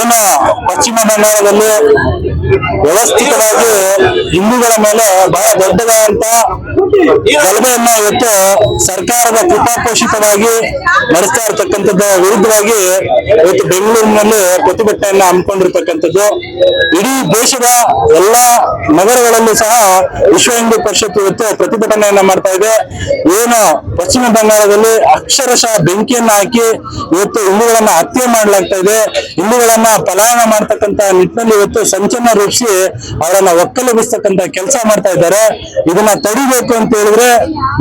ಏನು ಪಶ್ಚಿಮ ಬಂಗಾಳದಲ್ಲಿ ವ್ಯವಸ್ಥಿತವಾಗಿ ಹಿಂದೂಗಳ ಮೇಲೆ ಬಹಳ ದೊಡ್ಡದಾದಂತ ಗಲಭೆಯನ್ನ ಇವತ್ತು ಸರ್ಕಾರದ ಕೃಪಾಪೋಷಿತವಾಗಿ ನಡೆಸ್ತಾ ಇರತಕ್ಕಂಥದ್ದ, ವಿರುದ್ಧವಾಗಿ ಇವತ್ತು ಬೆಂಗಳೂರಿನಲ್ಲಿ ಪ್ರತಿಭಟನೆಯನ್ನ ಹಮ್ಮಿಕೊಂಡಿರ್ತಕ್ಕಂಥದ್ದು. ಇಡೀ ದೇಶದ ಎಲ್ಲಾ ನಗರಗಳಲ್ಲೂ ಸಹ ವಿಶ್ವ ಹಿಂದೂ ಪರಿಷತ್ ಇವತ್ತು ಪ್ರತಿಭಟನೆಯನ್ನ ಮಾಡ್ತಾ ಇದೆ. ಏನು ಪಶ್ಚಿಮ ಬಂಗಾಳದಲ್ಲಿ ಅಕ್ಷರಶಃ ಬೆಂಕಿಯನ್ನ ಹಾಕಿ ಇವತ್ತು ಹಿಂದೂಗಳನ್ನ ಹತ್ಯೆ ಮಾಡಲಾಗ್ತಾ ಇದೆ. ಹಿಂದೂಗಳನ್ನ ಪಲಾಯನ ಮಾಡ್ತಕ್ಕಂತ ನಿಟ್ಟಿನಲ್ಲಿ ಇವತ್ತು ಸಂಚಲನ ರೂಪಿಸಿ ಅವರನ್ನ ಒಕ್ಕಲುಬಿಸ್ತಕ್ಕಂತ ಕೆಲಸ ಮಾಡ್ತಾ ಇದ್ದಾರೆ. ಇದನ್ನ ತಡಿಬೇಕು ಅಂತ ಹೇಳಿದ್ರೆ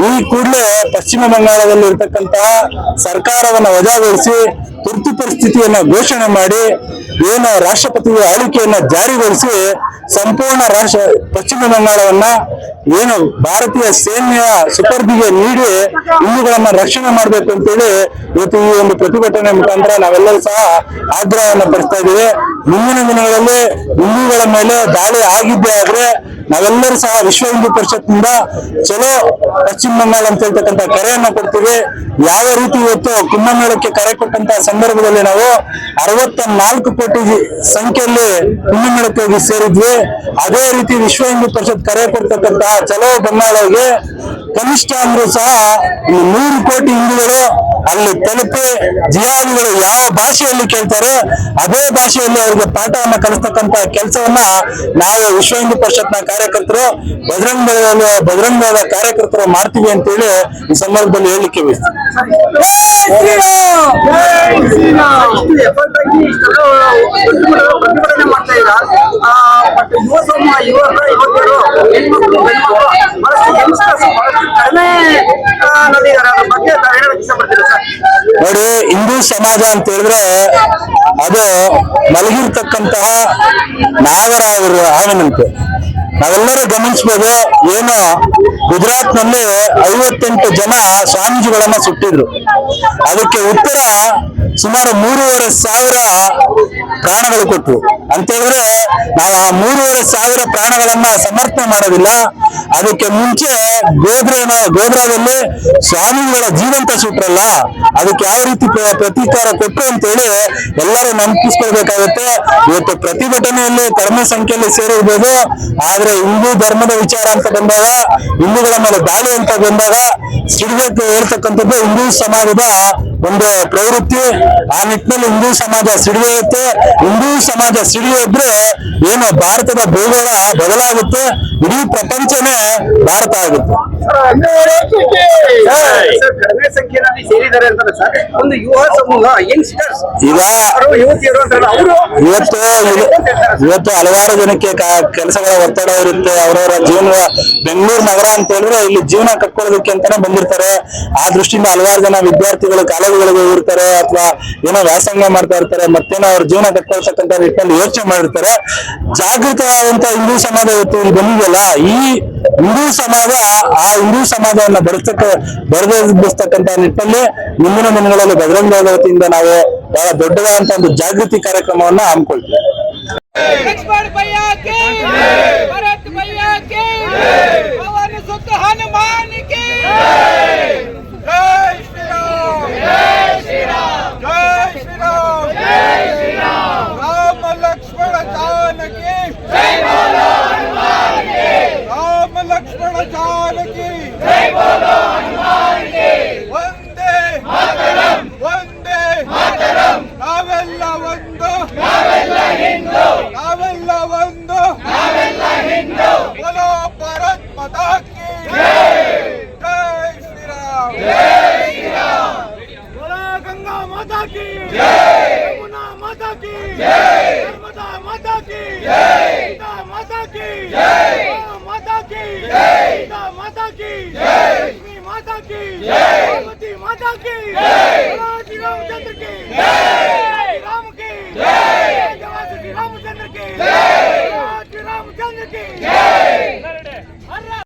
ಈ ಕೂಡಲೇ ಪಶ್ಚಿಮ ಬಂಗಾಳದಲ್ಲಿ ಇರ್ತಕ್ಕಂತಹ ಸರ್ಕಾರವನ್ನ ವಜಾಗೊಳಿಸಿ ತುರ್ತು ಪರಿಸ್ಥಿತಿಯನ್ನ ಘೋಷಣೆ ಮಾಡಿ, ಏನು ರಾಷ್ಟ್ರಪತಿಯ ಆಳ್ವಿಕೆಯನ್ನ ಜಾರಿಗೊಳಿಸಿ ಸಂಪೂರ್ಣ ರಾಷ್ಟ್ರ, ಪಶ್ಚಿಮ ಬಂಗಾಳವನ್ನ ಏನು ಭಾರತೀಯ ಸೇನೆಯ ಸುಪರ್ದಿಗೆ ನೀಡಿ ಹಿಂದೂಗಳನ್ನ ರಕ್ಷಣೆ ಮಾಡಬೇಕು ಅಂತೇಳಿ ಇವತ್ತು ಈ ಒಂದು ಪ್ರತಿಭಟನೆ ಮುಖಾಂತರ ನಾವೆಲ್ಲರೂ ಸಹ ಆಗ್ರಹವನ್ನು ಪಡಿಸ್ತಾ ಇದ್ದೀವಿ. ಮುಂದಿನ ದಿನಗಳಲ್ಲಿ ಹಿಂದೂಗಳ ಮೇಲೆ ದಾಳಿ ಆಗಿದ್ದೇ ಆದ್ರೆ ನಾವೆಲ್ಲರೂ ಸಹ ವಿಶ್ವ ಹಿಂದೂ ಪರಿಷತ್ನಿಂದ ಚಲೋ ಪಶ್ಚಿಮ ಬಂಗಾಳ ಅಂತ ಹೇಳ್ತಕ್ಕಂತ ಕರೆಯನ್ನ ಕೊಡ್ತೀವಿ. ಯಾವ ರೀತಿ ಇವತ್ತು ಕುಂಭಮೇಳಕ್ಕೆ ಕರೆ ಕೊಟ್ಟಂತ ಸಂದರ್ಭದಲ್ಲಿ ನಾವು ಅರವತ್ತ ನಾಲ್ಕು ಕೋಟಿ ಸಂಖ್ಯೆಯಲ್ಲಿ ಕುಂಭಮೇಳಕ್ಕೆ ಹೋಗಿ ಸೇರಿದ್ವಿ. ಅದೇ ರೀತಿ ವಿಶ್ವ ಹಿಂದೂ ಪರಿಷತ್ ಕರೆ ಕೊಡ್ತಕ್ಕಂತ ಚಲೋ ಬಂಗಾಳಗೆ ಕನಿಷ್ಠ ಅಂದ್ರೂ ಸಹ ನೂರು ಕೋಟಿ ಹಿಂದೂಗಳು ಅಲ್ಲಿ ತಲುಪಿ ಜಿಹಾದಿಗಳು ಯಾವ ಭಾಷೆಯಲ್ಲಿ ಕೇಳ್ತಾರೋ ಅದೇ ಭಾಷೆಯಲ್ಲಿ ಅವರಿಗೆ ಪಾಠವನ್ನು ಕಲಿಸ್ತಕ್ಕಂತ ಕೆಲಸವನ್ನ ನಾವು ವಿಶ್ವ ಹಿಂದೂ ಪರಿಷತ್ನ ಕಾರ್ಯಕರ್ತರು ಬಜರಂಗ ಬಜರಂಗ ಕಾರ್ಯಕರ್ತರು ಮಾಡ್ತೀವಿ ಅಂತೇಳಿ ಈ ಸಂದರ್ಭದಲ್ಲಿ ಗಂಡ್ಮಕ್ಳು ಬಹಳಷ್ಟು ಕಡಿಮೆ ಬಗ್ಗೆ ತಾವು ಹೇಳಕ್ ಇಷ್ಟಪಡ್ತೀರಾ ಸರ್ ನೋಡಿ, ಹಿಂದೂ ಸಮಾಜ ಅಂತ ಹೇಳಿದ್ರೆ ಅದು ಮಲಗಿರ್ತಕ್ಕಂತಹ ನಾಗರ ಆವನಂತೆ ನಾವೆಲ್ಲರೂ ಗಮನಿಸಬಹುದು ಏನು ಗುಜರಾತ್ನಲ್ಲಿ ಐವತ್ತೆಂಟು ಜನ ಸ್ವಾಮೀಜಿಗಳನ್ನ ಸುಟ್ಟಿದ್ರು. ಅದಕ್ಕೆ ಉತ್ತರ ಸುಮಾರು ಮೂರುವರೆ ಸಾವಿರ ಪ್ರಾಣಗಳು ಕೊಟ್ಟರು ಅಂತ ಹೇಳಿದ್ರೆ ನಾವು ಆ ಮೂರುವರೆ ಸಾವಿರ ಪ್ರಾಣಗಳನ್ನ ಸಮರ್ಥನೆ ಮಾಡೋದಿಲ್ಲ. ಅದಕ್ಕೆ ಮುಂಚೆ ಗೋದ್ರನ ಗೋಧ್ರಾದಲ್ಲಿ ಸ್ವಾಮಿಗಳ ಜೀವಂತ ಸುಟ್ರಲ್ಲ ಅದಕ್ಕೆ ಯಾವ ರೀತಿ ಪ್ರ- ಪ್ರತೀಕಾರ ಕೊಟ್ಟರು ಅಂತೇಳಿ ಎಲ್ಲರೂ ನಂಬಿಸ್ಕೊಳ್ಬೇಕಾಗುತ್ತೆ ಇವತ್ತು ಪ್ರತಿಭಟನೆಯಲ್ಲಿ ಕಡಿಮೆ ಸಂಖ್ಯೆಯಲ್ಲಿ ಸೇರಿರ್ಬೋದು. ಆದ್ರೆ ಹಿಂದೂ ಧರ್ಮದ ವಿಚಾರ ಅಂತ ಬಂದಾಗ, ಹಿಂದೂಗಳ ಮೇಲೆ ದಾಳಿ ಅಂತ ಬಂದಾಗ ಸಿಡ್ಬೇಕು ಹೇಳ್ತಕ್ಕಂಥದ್ದು ಹಿಂದೂ ಸಮಾಜದ ಒಂದು ಪ್ರವೃತ್ತಿ, ಆ ನಿಟ್ಟಿನಲ್ಲಿ ಹಿಂದೂ ಸಮಾಜ ಸಿಡಿಯುತ್ತೆ ಹಿಂದೂ ಸಮಾಜ ಸಿಡಿಯೋದ್ರೆ ಏನು ಭಾರತದ ಭೂಗೋಳ ಬದಲಾಗುತ್ತೆ, ಇಡೀ ಪ್ರಪಂಚನೇ ಭಾರತ ಆಗುತ್ತೆ. ಸೇರಿದ್ದಾರೆ ಅಂತಾರೆ ಒಂದು ಯುವ ಸಮೂಹ ಇವತ್ತು ಇವತ್ತು ಹಲವಾರು ಜನಕ್ಕೆ ಕೆಲಸಗಳ ಒತ್ತಡ ಇರುತ್ತೆ. ಅವರವರ ಜೀವನ ಬೆಂಗಳೂರು ನಗರ ಅಂತ ಹೇಳಿದ್ರೆ ಇಲ್ಲಿ ಜೀವನ ಕಟ್ಕೊಳ್ಳೋದಕ್ಕೆ ಅಂತಾನೆ ಬಂದಿರ್ತಾರೆ. ಆ ದೃಷ್ಟಿಯಿಂದ ಹಲವಾರು ಜನ ವಿದ್ಯಾರ್ಥಿಗಳು, ಕಾಲೇಜುಗಳಿಗೆ ಹೋಗಿರ್ತಾರೆ ಅಥವಾ ಏನೋ ವ್ಯಾಸಂಗ ಮಾಡ್ತಾ ಇರ್ತಾರೆ, ಮತ್ತೇನೋ ಅವ್ರ ಜೀವನ ಕಟ್ಕೊಳ್ತಕ್ಕಂಥ ನಿಟ್ಟಿನಲ್ಲಿ ಯೋಚನೆ ಮಾಡಿರ್ತಾರೆ. ಜಾಗೃತವಾದಂತ ಹಿಂದೂ ಸಮಾಜ ಇವತ್ತು ಇಲ್ಲಿ ಬಂದಿದೆಯಲ್ಲ, ಈ ಹಿಂದೂ ಸಮಾಜ, ಆ ಹಿಂದೂ ಸಮಾಜವನ್ನ ಬರ್ತಕ್ಕ ಬರೆದಿರ್ತಕ್ಕಂತ ನಿಟ್ಟಲ್ಲಿ ಮುಂದಿನ ಮನೆಗಳಲ್ಲಿ ಬಜರಂಗ ಭಾಗವತಿಯಿಂದ ವತಿಯಿಂದ ನಾವು ಬಹಳ ದೊಡ್ಡದಾದಂತ ಒಂದು ಜಾಗೃತಿ ಕಾರ್ಯಕ್ರಮವನ್ನ ಹಮ್ಮಿಕೊಳ್ತೀವಿ. माता की जय लक्ष्मी माता की जय पार्वती माता की जय श्री